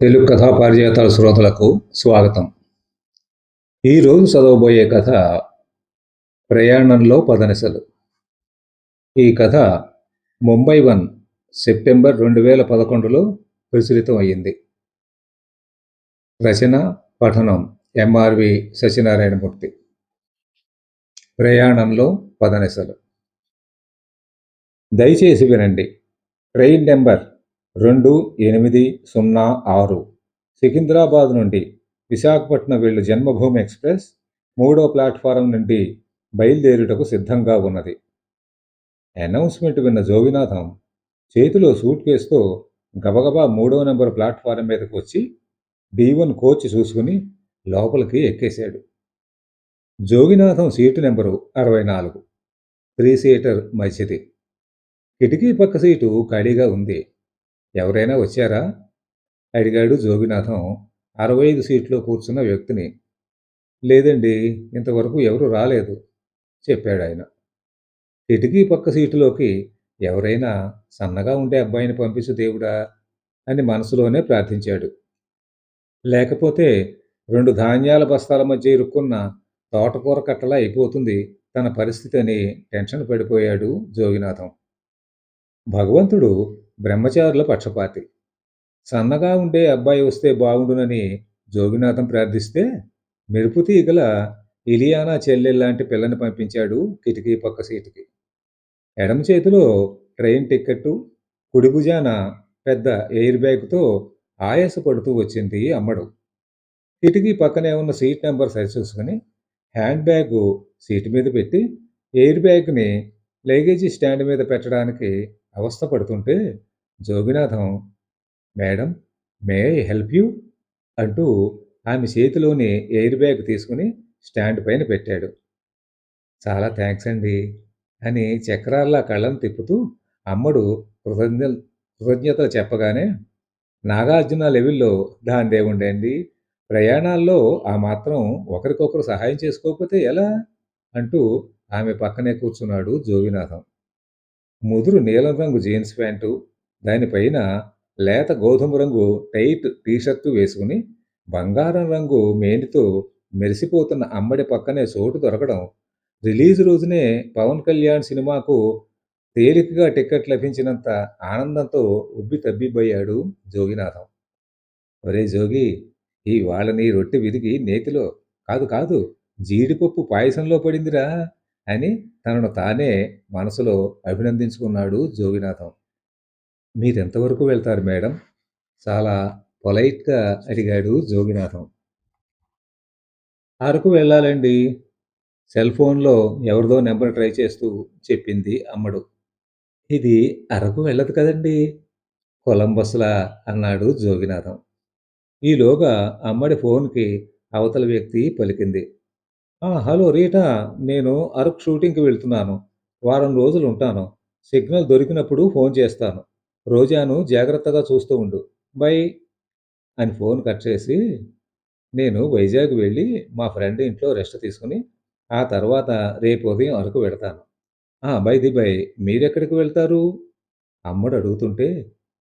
తెలుగు కథా పారిజాతాల శ్రోతలకు స్వాగతం. ఈరోజు చదవబోయే కథ ప్రయాణంలో పదనిసలు. ఈ కథ ముంబై వన్ సెప్టెంబర్ రెండు వేల పదకొండులో ప్రచురితం అయ్యింది రచన పఠనం ఎంఆర్వి సత్యనారాయణమూర్తి. ప్రయాణంలో పదనిసలు. దయచేసి వినండి. ట్రైన్ నెంబర్ రెండు ఎనిమిది సున్నా ఆరు. సికింద్రాబాద్ నుండి విశాఖపట్నం వెళ్ళు జన్మభూమి ఎక్స్ప్రెస్ మూడో ప్లాట్ఫారం నుండి బయలుదేరుటకు సిద్ధంగా ఉన్నది. అనౌన్స్మెంట్ విన్న జోగినాథం చేతిలో సూట్ కేసుతో గబగబా మూడో నెంబర్ ప్లాట్ఫారం మీదకు వచ్చి డీవన్ కోచ్ చూసుకుని లోపలికి ఎక్కేశాడు. జోగినాథం సీటు నెంబరు అరవై నాలుగు. త్రీ సీటర్ మధ్యది కిటికీ పక్క సీటు ఖాళీగా ఉంది. ఎవరైనా వచ్చారా? అడిగాడు జోగినాథం. అరవై ఐదు సీట్లో కూర్చున్న వ్యక్తిని. లేదండి ఇంతవరకు ఎవరు రాలేదు చెప్పాడు ఆయన. కిటికీ పక్క సీటులోకి ఎవరైనా సన్నగా ఉండే అబ్బాయిని పంపించు దేవుడా? అని మనసులోనే ప్రార్థించాడు. లేకపోతే రెండు ధాన్యాల బస్తాల మధ్య ఇరుక్కున్న తోటకూర కట్టలా అయిపోతుంది తన పరిస్థితి అని టెన్షన్ పడిపోయాడు జోగినాథం. భగవంతుడు బ్రహ్మచారుల పక్షపాతి. సన్నగా ఉండే అబ్బాయి వస్తే బాగుండునని జోగినాథం ప్రార్థిస్తే మెరుపు తీగల ఇలియానా చెల్లెల్లాంటి పిల్లని పంపించాడు కిటికీ పక్క సీటుకి. ఎడమ చేతిలో ట్రైన్ టిక్కెట్టు కుడి భుజాన పెద్ద ఎయిర్ బ్యాగ్తో ఆయాసపడుతూ వచ్చింది అమ్మడు. కిటికీ పక్కనే ఉన్న సీట్ నెంబర్ సరిచూసుకుని హ్యాండ్ బ్యాగ్ సీటు మీద పెట్టి ఎయిర్ బ్యాగ్ని లగేజీ స్టాండ్ మీద పెట్టడానికి అవస్థ పడుతుంటే Joginatham madam may I help you? అంటూ ఆమె చేతిలోని ఎయిర్ బ్యాగ్ తీసుకుని స్టాండ్ పైన పెట్టాడు. చాలా థ్యాంక్స్ అండి అని చక్రాల్లా కళ్ళను తిప్పుతూ అమ్మడు కృతజ్ఞ కృతజ్ఞతలు చెప్పగానే నాగార్జున లెవెల్లో దాని దేవుండండి ప్రయాణాల్లో ఆ మాత్రం ఒకరికొకరు సహాయం చేసుకోకపోతే ఎలా? అంటూ ఆమె పక్కనే కూర్చున్నాడు జోగినాథం. ముదురు నీలం రంగు జీన్స్ ప్యాంటు దానిపైన లేత గోధుమ రంగు టైట్ టీషర్టు వేసుకుని బంగారం రంగు మేనితో మెరిసిపోతున్న అమ్మడి పక్కనే చోటు దొరకడం రిలీజ్ రోజునే పవన్ కళ్యాణ్ సినిమాకు తేలికగా టికెట్ లభించినంత ఆనందంతో ఉబ్బి తబ్బిబ్బయ్యాడు జోగినాథం. ఒరే జోగి ఈ వాళ్ళని రొట్టె విరిగి నేతిలో కాదు కాదు జీడిపప్పు పాయసంలో పడిందిరా అని తనను తానే మనసులో అభినందించుకున్నాడు జోగినాథం. మీరెంతవరకు వెళ్తారు మేడం? చాలా పొలైట్గా అడిగాడు జోగినాథం. అరకు వెళ్ళాలండి. సెల్ ఫోన్లో ఎవరిదో నెంబర్ ట్రై చేస్తూ చెప్పింది అమ్మడు. ఇది అరకు వెళ్ళదు కదండి? కొలంబస్లా అన్నాడు జోగినాథం. ఈలోగా అమ్మడి ఫోన్కి అవతల వ్యక్తి పలికింది. హలో రీటా నేను అరకు షూటింగ్కి వెళ్తున్నాను. వారం రోజులు ఉంటాను. సిగ్నల్ దొరికినప్పుడు ఫోన్ చేస్తాను. రోజాను జాగ్రత్తగా చూస్తూ ఉండు. బై అని ఫోన్ కట్ చేసి నేను వైజాగ్ వెళ్ళి మా ఫ్రెండ్ ఇంట్లో రెస్ట్ తీసుకుని ఆ తర్వాత రేపు ఉదయం అరకు వెడతాను బై ది బై మీరెక్కడికి వెళ్తారు? అమ్మడు అడుగుతుంటే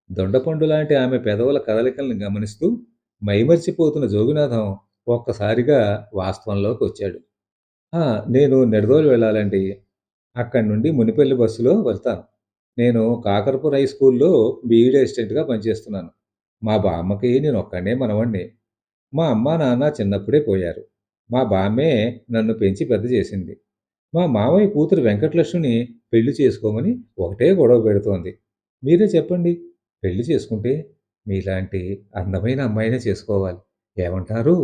దొండపండు లాంటి ఆమె పెదవుల కదలికల్ని గమనిస్తూ మైమర్చిపోతున్న జోగినాథం ఒక్కసారిగా వాస్తవంలోకి వచ్చాడు. నేను నెడదోలు వెళ్ళాలండి. అక్కడి నుండి మునిపల్లి బస్సులో వెళ్తాను. నేను కాకరపూర్ హై స్కూల్లో బీఈడీ అసిస్టెంట్గా పనిచేస్తున్నాను. మా బామ్మకి నేను ఒక్కనే మనవణ్ణి. మా అమ్మ నాన్న చిన్నప్పుడే పోయారు. మా బామ్మే నన్ను పెంచి పెద్ద చేసింది. మా మామయ్య కూతురు వెంకటలక్ష్మిని పెళ్ళి చేసుకోమని ఒకటే గొడవ పెడుతోంది. మీరే చెప్పండి పెళ్ళి చేసుకుంటే మీలాంటి అందమైన అమ్మాయినే చేసుకోవాలి. ఏమంటారు?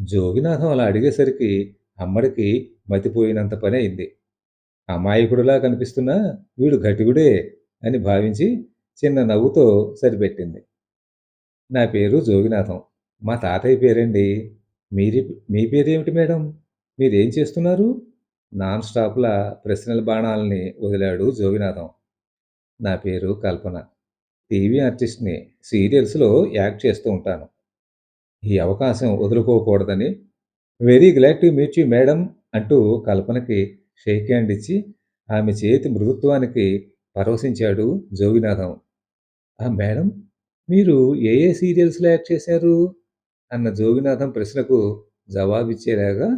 జోగినాథం అలా అడిగేసరికి అమ్మడికి మతిపోయినంత పని అయింది. అమాయకుడిలా కనిపిస్తున్నా వీడు గట్టిగుడే అని భావించి చిన్న నవ్వుతో సరిపెట్టింది. నా పేరు జోగినాథం. మా తాతయ్య పేరండి. మీరి మీ పేరేమిటి మేడం? మీరేం చేస్తున్నారు? నాన్ స్టాప్లా ప్రశ్నల బాణాలని వదిలాడు జోగినాథం. నా పేరు కల్పన. టీవీ ఆర్టిస్ట్ని సీరియల్స్లో యాక్ట్ చేస్తూ ఉంటాను. ఈ అవకాశం వదులుకోకూడదని very glad to meet you madam అంటూ కల్పనకి షేక్ హ్యాండ్ ఇచ్చి ఆమె చేతి మృదుత్వానికి పరవశించాడు జోగినాథం ఆ మేడం మీరు ఏ ఏ సీరియల్స్‌లో యాక్ట్ చేశారు? అన్న జోగినాథం ప్రశ్నకు జవాబిచ్చేలాగా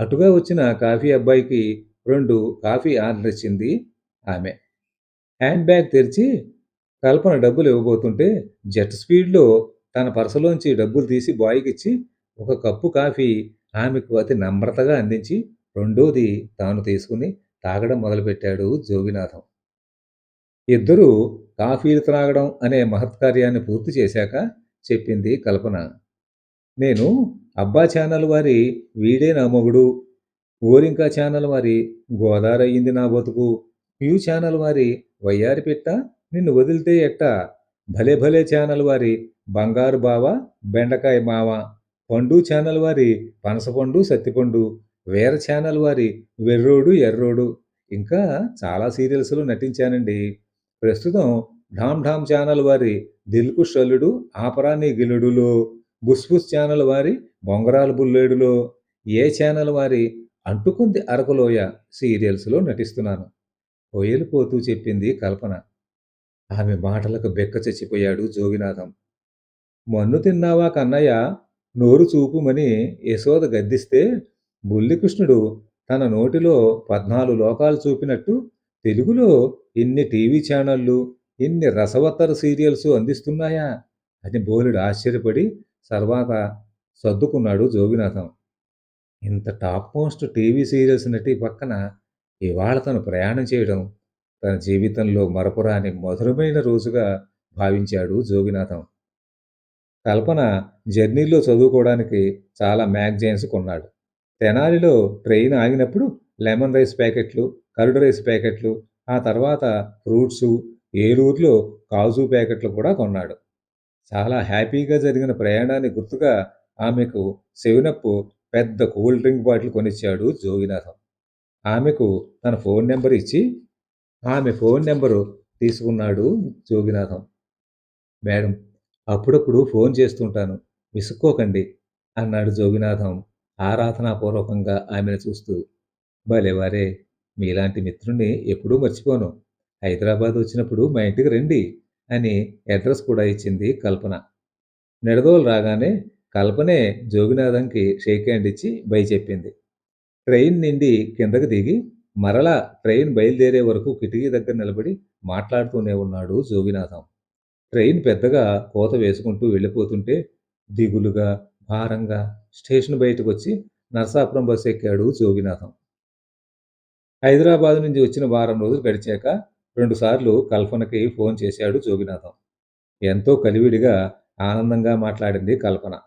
అటుగా వచ్చిన కాఫీ అబ్బాయికి రెండు కాఫీ ఆర్డర్ ఇచ్చింది ఆమె. హ్యాండ్ బ్యాగ్ తెరిచి కల్పన డబ్బులు ఇవ్వబోతుంటే జెట్ స్పీడ్‌లో తన పర్సలోంచి డబ్బులు తీసి బాయ్‌కిచ్చి ఒక కప్పు కాఫీ ఆమెకు అతి నమ్రతగా అందించి రెండోది తాను తీసుకుని తాగడం మొదలుపెట్టాడు జోగినాథం. ఇద్దరూ కాఫీలు త్రాగడం అనే మహత్కార్యాన్ని పూర్తి చేశాక చెప్పింది కల్పన. నేను అబ్బా ఛానల్ వారి వీడే నా మొగుడు, ఓరింకా ఛానల్ వారి గోదారయ్యింది నా బతుకు, యూ ఛానల్ వారి వయ్యారి పిట్ట నిన్ను వదిలితే ఎట్టా, భలే భలే ఛానల్ వారి బంగారు బావ బెండకాయ మావ, పండు ఛానల్ వారి పనసపండు సత్తిపండు, వీర ఛానల్ వారి వెర్రోడు ఎర్రోడు ఇంకా చాలా సీరియల్స్‌లో నటించానండి. ప్రస్తుతం ఢామ్ ఢామ్ ఛానల్ వారి దిల్కు షల్లుడు ఆపరాని గిలుడులో గిల్లుడులో', ఛానల్ వారి 'బొంగరాల బుల్లేడులో', ఏ ఛానల్ వారి 'అంటుకుంది అరకులోయ' సీరియల్స్‌లో నటిస్తున్నాను. పోతూ చెప్పింది కల్పన. ఆమె మాటలకు బెక్క చచ్చిపోయాడు జోగినాథం. మన్ను తిన్నావా కన్నయ్య నోరు చూపుమని యశోద గద్దిస్తే బుల్లికృష్ణుడు తన నోటిలో పద్నాలుగు లోకాలు చూపినట్టు తెలుగులో ఎన్ని టీవీ ఛానళ్ళు, ఎన్ని రసవత్తర సీరియల్స్ అందిస్తున్నాయా? అని బోలుడు ఆశ్చర్యపడి తర్వాత సర్దుకున్నాడు జోగినాథం. ఇంత టాప్ మోస్ట్ టీవీ సీరియల్స్ నటి పక్కన ఇవాళ తను ప్రయాణం చేయడం తన జీవితంలో మరపురాని మధురమైన రోజుగా భావించాడు జోగినాథం. కల్పన జర్నీలో చదువుకోవడానికి చాలా మ్యాగజైన్స్ కొన్నాడు. తెనాలిలో ట్రైన్ ఆగినప్పుడు లెమన్ రైస్ ప్యాకెట్లు, కర్డ్ రైస్ ప్యాకెట్లు, ఆ తర్వాత ఫ్రూట్సు, ఏలూరులో కాజు ప్యాకెట్లు కూడా కొన్నాడు. చాలా హ్యాపీగా జరిగిన ప్రయాణాన్ని గుర్తుగా ఆమెకు సెవినప్పు పెద్ద కూల్ డ్రింక్ బాటిల్ కొనిచ్చాడు జోగినాథం. ఆమెకు తన ఫోన్ నెంబర్ ఇచ్చి ఆమె ఫోన్ నెంబరు తీసుకున్నాడు జోగినాథం. మేడం అప్పుడప్పుడు ఫోన్ చేస్తుంటాను. విసుక్కోకండి అన్నాడు జోగినాథం ఆరాధనాపూర్వకంగా ఆమెను చూస్తూ. భలేవారే! మీలాంటి మిత్రుణ్ణి ఎప్పుడూ మర్చిపోను. హైదరాబాద్ వచ్చినప్పుడు మా ఇంటికి రండి అని అడ్రస్ కూడా ఇచ్చింది కల్పన. నిడదోలు రాగానే కల్పనే జోగినాథంకి షేక్ హ్యాండ్ ఇచ్చి బై చెప్పింది. ట్రైన్ నుండి కిందకి దిగి మరలా ట్రైన్ బయలుదేరే వరకు కిటికీ దగ్గర నిలబడి మాట్లాడుతూనే ఉన్నాడు జోగినాథం. ట్రైన్ పెద్దగా కోత వేసుకుంటూ వెళ్ళిపోతుంటే దిగులుగా, భారంగా స్టేషన్ బయటకొచ్చి నరసాపురం బస్సు ఎక్కాడు జోగినాథం. హైదరాబాద్ నుంచి వచ్చిన వారం రోజులు గడిచాక రెండుసార్లు కల్పనకి ఫోన్ చేశాడు జోగినాథం. ఎంతో కలివిడిగా, ఆనందంగా మాట్లాడింది కల్పన.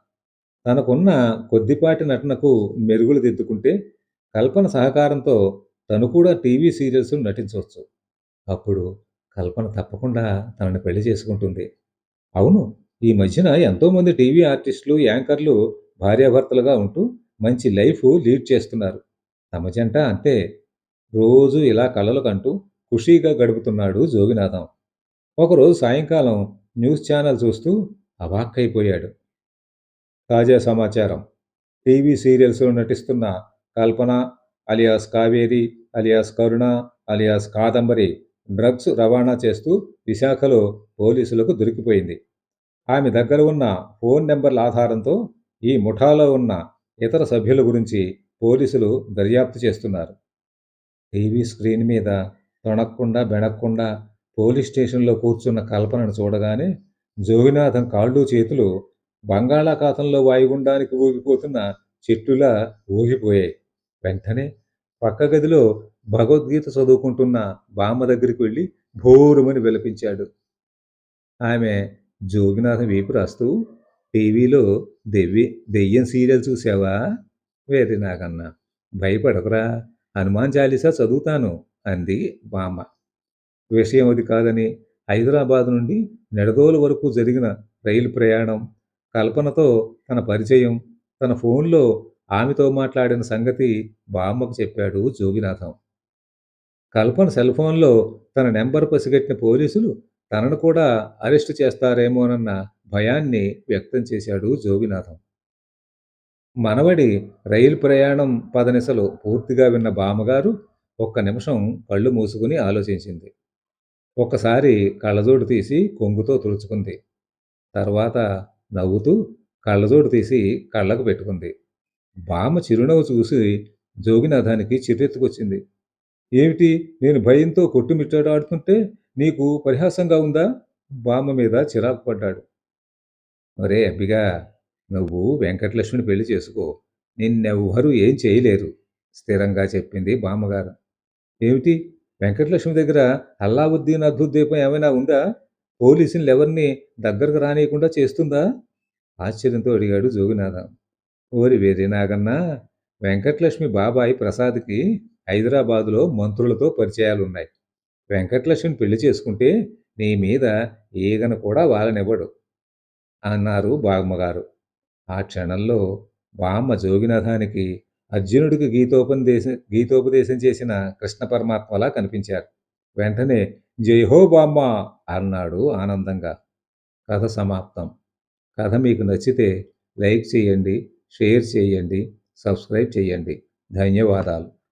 తనకున్న కొద్దిపాటి నటనకు మెరుగులు దిద్దుకుంటే కల్పన సహకారంతో తను కూడా టీవీ సీరియల్స్ నటించవచ్చు అప్పుడు కల్పన తప్పకుండా తనని పెళ్ళి చేసుకుంటుంది. అవును ఈ మధ్యన ఎంతోమంది టీవీ ఆర్టిస్టులు, యాంకర్లు భార్యాభర్తలుగా ఉంటూ మంచి లైఫ్ లీడ్ చేస్తున్నారు. తమ జంట అంతే. రోజూ ఇలా కళలు కంటూ ఖుషీగా గడుపుతున్నాడు జోగినాథం. ఒకరోజు సాయంకాలం న్యూస్ ఛానల్ చూస్తూ అవాక్కైపోయాడు తాజా సమాచారం టీవీ సీరియల్స్‌లో నటిస్తున్న Kalpana alias Kaveri, alias Karuna, alias Kadambari drugs రవాణా చేస్తూ విశాఖలో పోలీసులకు దొరికిపోయింది. ఆమె దగ్గర ఉన్న ఫోన్ నెంబర్ల ఆధారంతో ఈ ముఠాలో ఉన్న ఇతర సభ్యుల గురించి పోలీసులు దర్యాప్తు చేస్తున్నారు. టీవీ స్క్రీన్ మీద తొణక్కుండా బెణక్కుండా పోలీస్ స్టేషన్‌లో కూర్చున్న కల్పనను చూడగానే జోగినాథం కాళ్ళు చేతులు బంగాళాఖాతంలో వాయుగుండానికి ఊగిపోతున్న చెట్టులా ఊగిపోయాయి. వెంటనే పక్క గదిలో భగవద్గీత చదువుకుంటున్న బామ్మ దగ్గరికి వెళ్ళి భోరుమని విలపించాడు. ఆమె జోగినాథం వీపు రాస్తూ టీవీలో దెవ్వి దెయ్యం సీరియల్ చూసావా? వేరే నాకన్నా భయపడకురా హనుమాన్ చాలీసా చదువుతాను అంది బామ్మ. విషయం అది కాదని హైదరాబాద్ నుండి నెడదోలు వరకు జరిగిన రైలు ప్రయాణం, కల్పనతో తన పరిచయం, తన ఫోన్‌లో ఆమెతో మాట్లాడిన సంగతి బామ్మకు చెప్పాడు జోగినాథం. కల్పన సెల్ ఫోన్లో తన నెంబర్ పసిగట్టిన పోలీసులు తనను కూడా అరెస్టు చేస్తారేమోనన్న భయాన్ని వ్యక్తం చేశాడు జోగినాథం. మనవడి రైలు ప్రయాణం పదనిసలు పూర్తిగా విన్న బామ్మగారు ఒక్క నిమిషం కళ్ళు మూసుకుని ఆలోచించింది. ఒక్కసారి కళ్ళజోడు తీసి కొంగుతో తుడుచుకుంది. తర్వాత నవ్వుతూ కళ్ళజోడు తీసి కళ్ళకు పెట్టుకుంది బామ్మ చిరునవ్వు చూసి జోగినాథానికి చిరెత్తుకొచ్చింది ఏమిటి నేను భయంతో కొట్టుమిట్టాడుతుంటే నీకు పరిహాసంగా ఉందా బామ్మ మీద చిరాకు పడ్డాడు ఒరే అబ్బిగా నువ్వు వెంకటలక్ష్మిని పెళ్ళి చేసుకో. నిన్నెవ్వరూ ఏం చేయలేరు. స్థిరంగా చెప్పింది బామ్మగారు. ఏమిటి? వెంకటలక్ష్మి దగ్గర అల్లావుద్దీన్ అద్భుతదీపం ఏమైనా ఉందా? పోలీసులు ఎవరిని దగ్గరకు రానియకుండా చేస్తుందా? ఆశ్చర్యంతో అడిగాడు జోగినాథం. ఓరి వెర్రి నాగన్నా వెంకటలక్ష్మి బాబాయి ప్రసాద్కి హైదరాబాదులో మంత్రులతో పరిచయాలున్నాయి. వెంకటలక్ష్మిని పెళ్ళి చేసుకుంటే నీ మీద ఈగను కూడా వాళ్ళనివ్వడు అన్నారు బామ్మగారు. ఆ క్షణంలో బామ్మ జోగినాథానికి అర్జునుడికి గీతోపదేశం గీతోపదేశం చేసిన కృష్ణ పరమాత్మలా కనిపించారు వెంటనే జైహో బామ్మ అన్నాడు ఆనందంగా. కథ సమాప్తం. కథ మీకు నచ్చితే లైక్ చేయండి షేర్ చేయండి సబ్స్క్రైబ్ చేయండి. ధన్యవాదాలు.